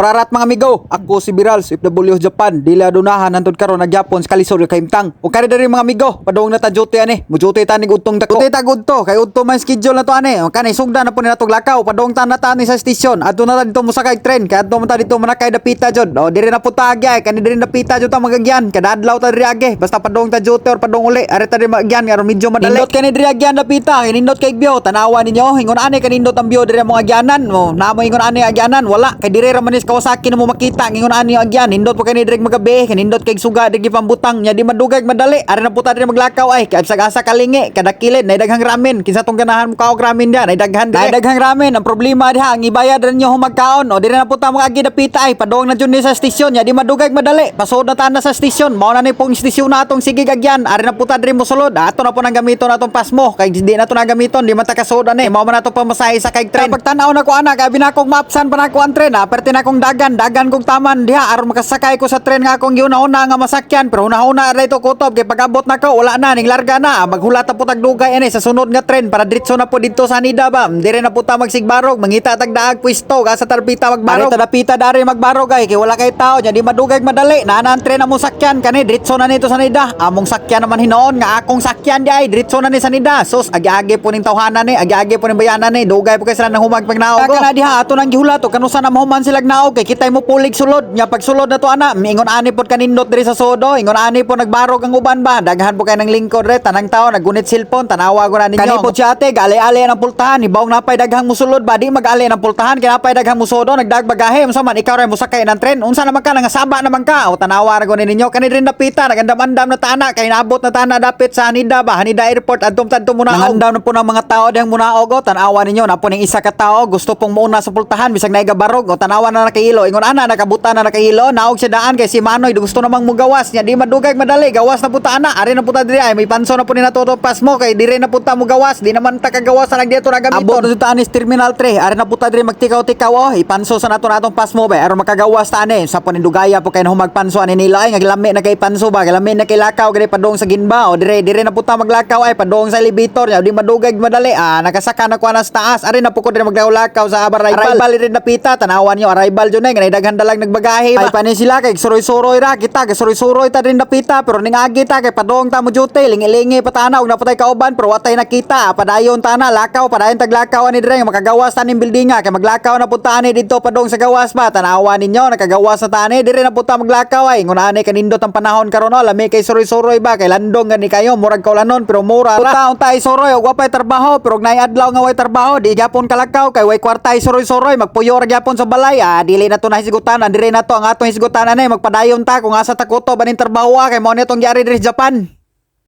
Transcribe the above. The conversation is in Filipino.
Rarat mga amigo, ako si Biral sa FW Japan. Dila adunahan hantod karon nag Japon sa kalisod kay Imtang. O kani diri mga amigo, padung na ta jote ani. Mujote ta nig utong dako. Jote ta gudto kay udto man schedule na to ani. O kani sugda na po ni natog lakaw, padung ta na ta sa station. Adto na ta dito musakay train kay adto man ta dito manakay dapita jud. O diri na po ta agi kani diri napita jud ta magagyan. Kada adlaw ta diri agi. Basta padung ta jote or padung uli. Are ta diri magagyan aron medyo madali. Nindot kani diri agyan dapita, kay nindot kay bio. Tanawa ninyo, ingon ani kanindot ang bio diri mga agyanan. O namo ingon ani agyanan, wala kay diri ra manis Kawasaki na mo makita ngingon ani agyan nindot po kani direk magabi kanindot kay suga diri pambutang nya di madugay madali. Ari na puta diri maglakaw ay kay sagasa kalingi kadakilid nay daghang ramen. Kinsa tong ganahan mo kaog ramen dia nay daghan nay daghang ramen ang problema diha ang ibayad ra nyo magkaon o diri na puta mga agi dapita ay padong na jud ni sa stasyon nya di madugay madali. Pasod na ta na sa stasyon mao na ni pong stasyon na atong sige agyan ari na puta diri mo sulod. Ato na po nang gamiton atong pasmo. Kay di na to na gamiton di man ta kasod ani mao man ato pamasahe sa kay train pagtanaw na ko ana kay binakog mapsan pa na ko ang tren ah perti na kong dagan dagan kong taman diha aron makasakay ko sa tren nga akong giuna-una nga masakyan. Pero una-una ra ito kutob kay pagabot na ko wala na ning larga na. Maghulat ta po tag dugay ani sa sunod nga tren para diretso na po dito sa Anida ba? Dire na po ta magsigbarog mangita tag daag pwesto ga sa tarpita magbarog. Ta dapita dari magbarog ay kay wala kay tao nya di madugay madali. Na ang tren na mo sakyan kani diretso na nito sa Anida among sakyan naman hinoon nga akong sakyan di ay diretso na ni sa Anida sus agi-agi po ning tawhanan ni agi-agi po ning bayanan ni. Dugay po kay sila nang humag pagnaog kana diha ato nang gihulat o kanusa na mahuman sila naog kay kitay mo pulig sulod. Nya pag sulod na to ana ingon ani pod kanindot diri sa sodo. Ingon ani po nagbarog ang uban ba? Daghan po kay nang lingkod re tanang tao nagunit cellphone tanawa ko na ninyo. Kani po si ate gali-ali ang pultahan. Ibawng napay daghang musulod ba? Di mag-ali ang pultahan kay napay daghang musodo nagdagbagahe unsa man ikaw ray musakay ng tren. Unsa naman ka nga saba naman ka? O tanawa ra ko ninyo. Kani rin napita nagandam-andam na tana. Kay naabot na tana dapit sa Hanida ba? Hanida Airport adtom tadto muna nangandam na po ng mga tao dihang muna og tanawa ninyo na po ning isa ka tao. Gusto pong muuna sa pultahan bisag naiga barog o. Tanawa na nakahilo ingon ana nakabuta na nakahilo. Naog siya daan kay si Manoy. Gusto namang mugawas. Nya di madugay madali gawas na puta ana. Ari na puta diri. Ay may panso na po ni natutupas mo kay diri na puta mo gawas di naman ta kagawas na nagdito na gamiton. Abot ta anis terminal 3 ari na puta diri magtikaw-tikaw oh. Ipanso sa nato natong pasmo ba aron makagawas ta ani sa panindugaya po kay humagpanso ani nila. Ay ngaglami na kay panso ba? Galami na kay lakaw gani padong sa ginba o dire dire na puta maglakaw ay padong sa elevator nya di madugay madali ah nakasaka na kuha na sa taas. Ari na po ko dire maglakaw sa arrival arrival rin napita tanawan nyo arrival na ganay daghan dalang nagbagahe. Ay panin sila kay suroy-suroy ra kita kay suroy-suroy ta rin napita pero ning agi ta kay padong ta mo jute lingi-lingi patana og napatay kauban pero watay nakita padayon ta na lakaw padayon taglakaw ani dire makagawas ta ning buildinga kay maglakaw na punta ani dito padong sa gawas ba? Tanawa ninyo nakagawas na ta ani dire na punta maglakaw ay. Ngunani kanindot ang panahon karon no? Lami kay suroy-suroy ba? Kay landong gani kayo murag kaulanon pero mura ra. Punta unta ay suroy og wapay trabaho pero nay adlaw nga way trabaho. Di gyapon kalakaw kay way kwarta suroy-suroy magpuyo ra gyapon sa balay ah dili na to na hisgutan dire na to ang atong hisgutan ani magpadayon ta kung asa ta kuto banin trabaho ah, kay mo ni tong gyari diri Japan